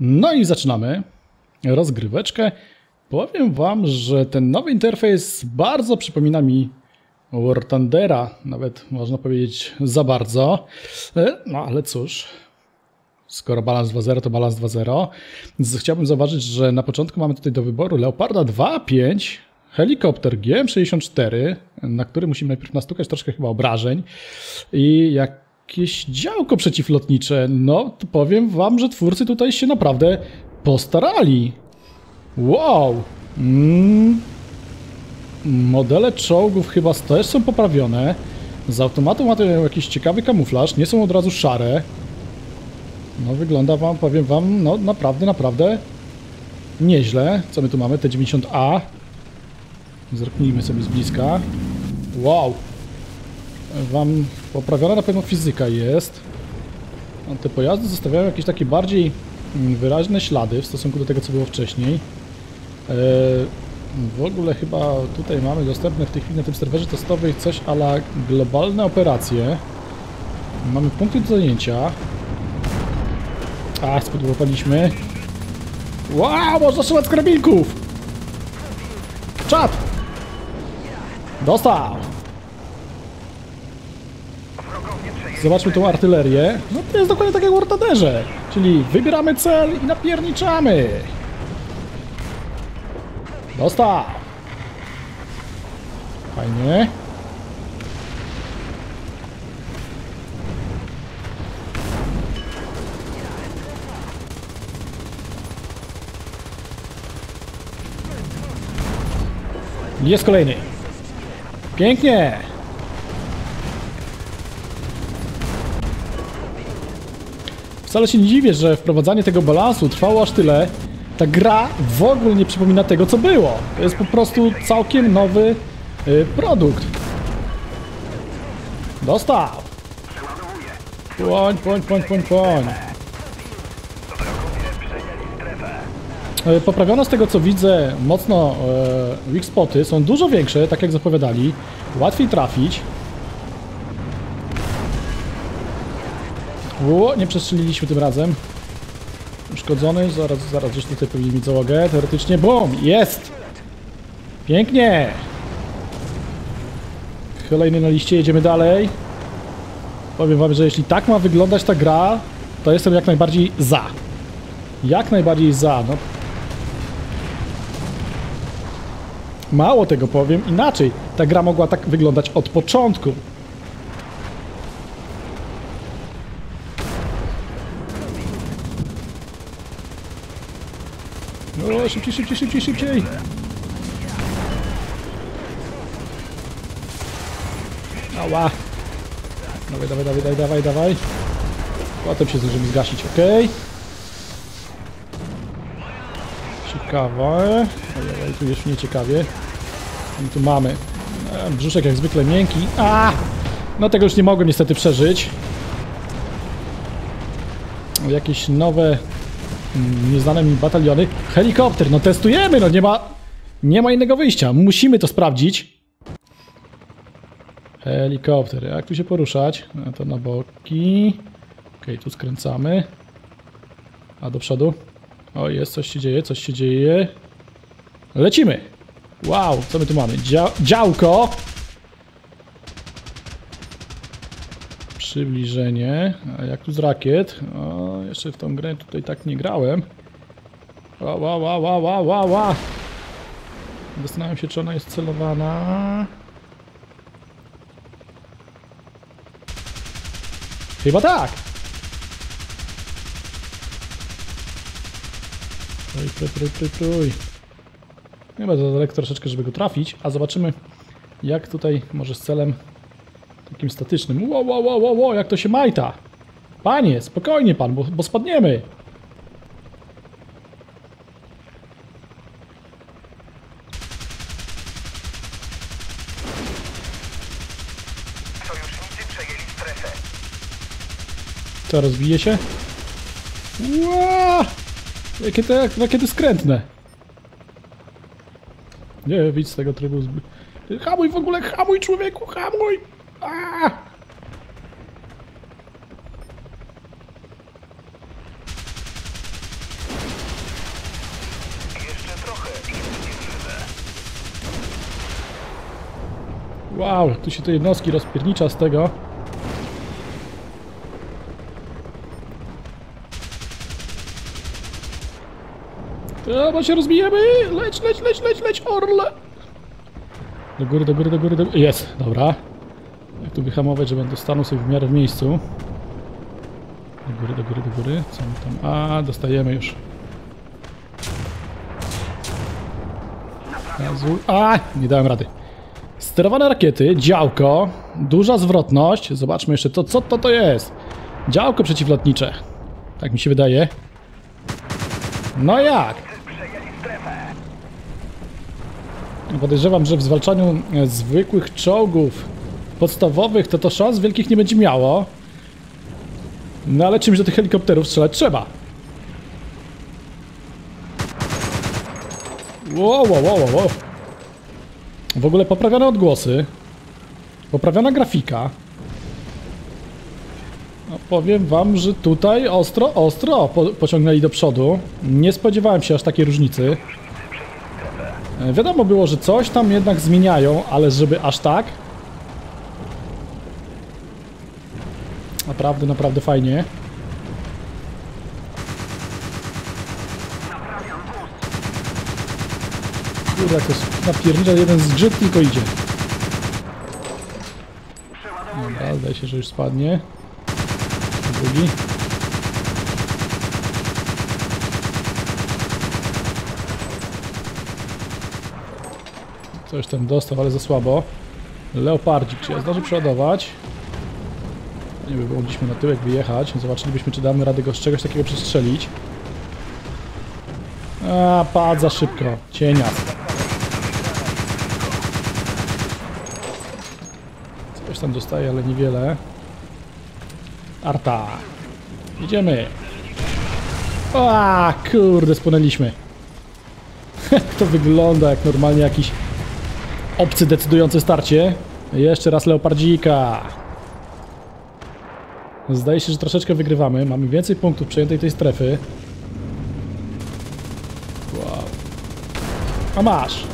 No i zaczynamy rozgryweczkę. Powiem wam, że ten nowy interfejs bardzo przypomina mi War Thundera, nawet można powiedzieć za bardzo. E, No ale cóż, skoro balans 2.0 to balans 2.0. Z- Chciałbym zauważyć, że na początku mamy tutaj do wyboru Leoparda 2.5, helikopter GM64, na który musimy najpierw nastukać troszkę chyba obrażeń i jakieś działko przeciwlotnicze. No, to powiem wam, że twórcy tutaj się naprawdę postarali. Wow! Mm. Modele czołgów chyba też są poprawione. Z automatu mają jakiś ciekawy kamuflaż, nie są od razu szare. No wygląda wam, powiem wam, no naprawdę, naprawdę nieźle. Co my tu mamy? T90A. Zerknijmy sobie z bliska. Wow! Wam poprawiona na pewno fizyka jest. Te pojazdy zostawiają jakieś takie bardziej mm, wyraźne ślady w stosunku do tego, co było wcześniej. E, W ogóle chyba tutaj mamy dostępne w tej chwili na tym serwerze testowym coś ala globalne operacje. Mamy punkty do zajęcia. A, spudłowaliśmy. Wow, można strzelać z karabinków! Czad! Dostał! Zobaczmy tą artylerię. No to jest dokładnie tak jak w Wartaderze. Czyli wybieramy cel i napierniczamy. Dostał! Fajnie. Jest kolejny. Pięknie! Wcale się nie dziwię, że wprowadzanie tego balansu trwało aż tyle. Ta gra w ogóle nie przypomina tego, co było. To jest po prostu całkiem nowy y, produkt. Dostał! Płoń, płoń, płoń, płoń, płoń. E, Poprawione z tego co widzę, mocno e, weak spoty są dużo większe, tak jak zapowiadali. Łatwiej trafić. Ło, nie przestrzeliliśmy tym razem. Uszkodzony, zaraz, zaraz gdzieś tutaj powinien mieć załogę. Teoretycznie, bum, jest! Pięknie! Kolejny na liście, jedziemy dalej. Powiem wam, że jeśli tak ma wyglądać ta gra, to jestem jak najbardziej za. Jak najbardziej za. No. Mało tego powiem, inaczej. Ta gra mogła tak wyglądać od początku. No, szybciej, szybciej, szybciej, szybciej. Ała. Dawaj, dawaj, dawaj, dawaj, dawaj, dawaj. Potem się zdążymy zgasić, ok. Ciekawe. Oj, oj, tu już nie ciekawie. I tu mamy. E, Brzuszek jak zwykle miękki. A! No tego już nie mogłem niestety przeżyć. Jakieś nowe nieznane mi bataliony. Helikopter, no testujemy, no nie ma nie ma innego wyjścia. Musimy to sprawdzić. Helikopter, jak tu się poruszać? No to na boki. Okej, tu skręcamy. A do przodu. O, jest, coś się dzieje, coś się dzieje. Lecimy! Wow, co my tu mamy? Dzia działko! Przybliżenie. A jak tu z rakiet? O, jeszcze w tą grę tutaj tak nie grałem. Ła, ła, ła, ła, ła, ła, ła. Zastanawiam się, czy ona jest celowana. Chyba tak! Trój, trój, trój, trój, trój. Chyba za daleko troszeczkę, żeby go trafić, a zobaczymy jak tutaj może z celem takim statycznym. Ło, ło, ło, ło, ło, jak to się majta! Panie, spokojnie pan, bo, bo spadniemy! Co, rozbije się? Ła! Jakie te rakiety skrętne! Nie, widz z tego trybu. Hamuj w ogóle, hamuj człowieku, hamuj! A! Wow, tu się te jednostki rozpiernicza z tego. Chyba się rozbijemy! Leć, leć, leć, leć, leć, orle! Do góry, do góry, do góry, do góry. Jest, dobra. Jak tu wyhamować, żeby on stanął sobie w miarę w miejscu. Do góry, do góry, do góry. Co my tam? A, dostajemy już. A, nie dałem rady. Sterowane rakiety, działko, duża zwrotność. Zobaczmy jeszcze to, co to to jest. Działko przeciwlotnicze. Tak mi się wydaje. No jak? Podejrzewam, że w zwalczaniu e, zwykłych czołgów podstawowych to to szans wielkich nie będzie miało. No ale czymś do tych helikopterów strzelać trzeba. Wow, wow, wow, wow. W ogóle poprawione odgłosy. Poprawiona grafika. No, powiem wam, że tutaj ostro, ostro po, pociągnęli do przodu. Nie spodziewałem się aż takiej różnicy. E, Wiadomo było, że coś tam jednak zmieniają, ale żeby aż tak. Naprawdę, naprawdę fajnie. Kurde, jak to jest jeden zgrzyt tylko idzie. Dobra, zdaje się, że już spadnie. Drugi. Coś tam dostał, ale za słabo. Leopardzik, czy ja zdążę przeładować? Nie było mogliśmy na tyłek wyjechać. Zobaczylibyśmy, czy damy radę go z czegoś takiego przestrzelić. A, padł za szybko. Cienia. Coś tam dostaje, ale niewiele. Arta. Idziemy. A, kurde, spłynęliśmy. to wygląda jak normalnie jakiś obcy decydujący starcie. Jeszcze raz leopardzika. Zdaje się, że troszeczkę wygrywamy. Mamy więcej punktów przejętej tej strefy. Wow. A masz.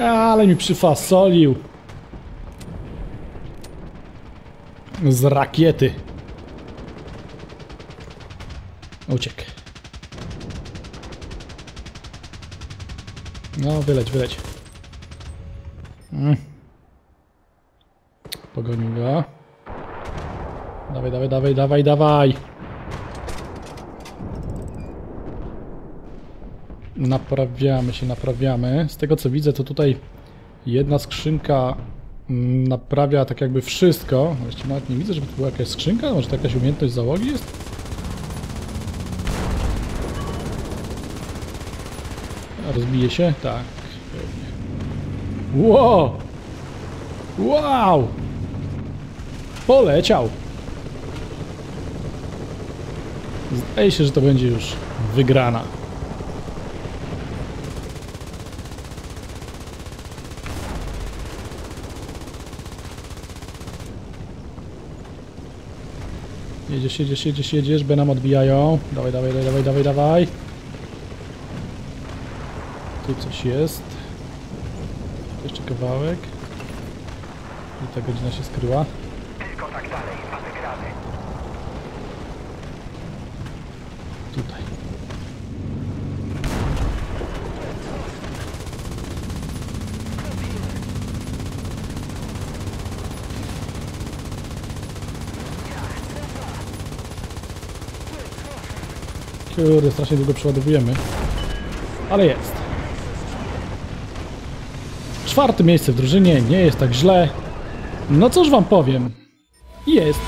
Ale mi przyfasolił. Z rakiety. Uciekł. No, wyleć, wyleć. Mm. Pogonił go. Dawaj, dawaj, dawaj, dawaj, dawaj. Naprawiamy się, naprawiamy. Z tego co widzę, to tutaj jedna skrzynka mm, naprawia tak jakby wszystko. Właściwie nawet nie widzę, żeby to była jakaś skrzynka. Może to jakaś umiejętność załogi jest? Rozbije się? Tak. pewnie. Wow! Wow! Poleciał! Zdaje się, że to będzie już wygrana. Jedziesz, jedziesz, jedziesz, jedziesz, by nam odbijają. Dawaj, dawaj, dawaj, dawaj, dawaj. Tu coś jest. Jeszcze kawałek. I ta godzina się skryła. Tutaj. Kurde, strasznie długo przeładowujemy. Ale jest. Czwarte miejsce w drużynie, nie jest tak źle. No cóż wam powiem. Jest.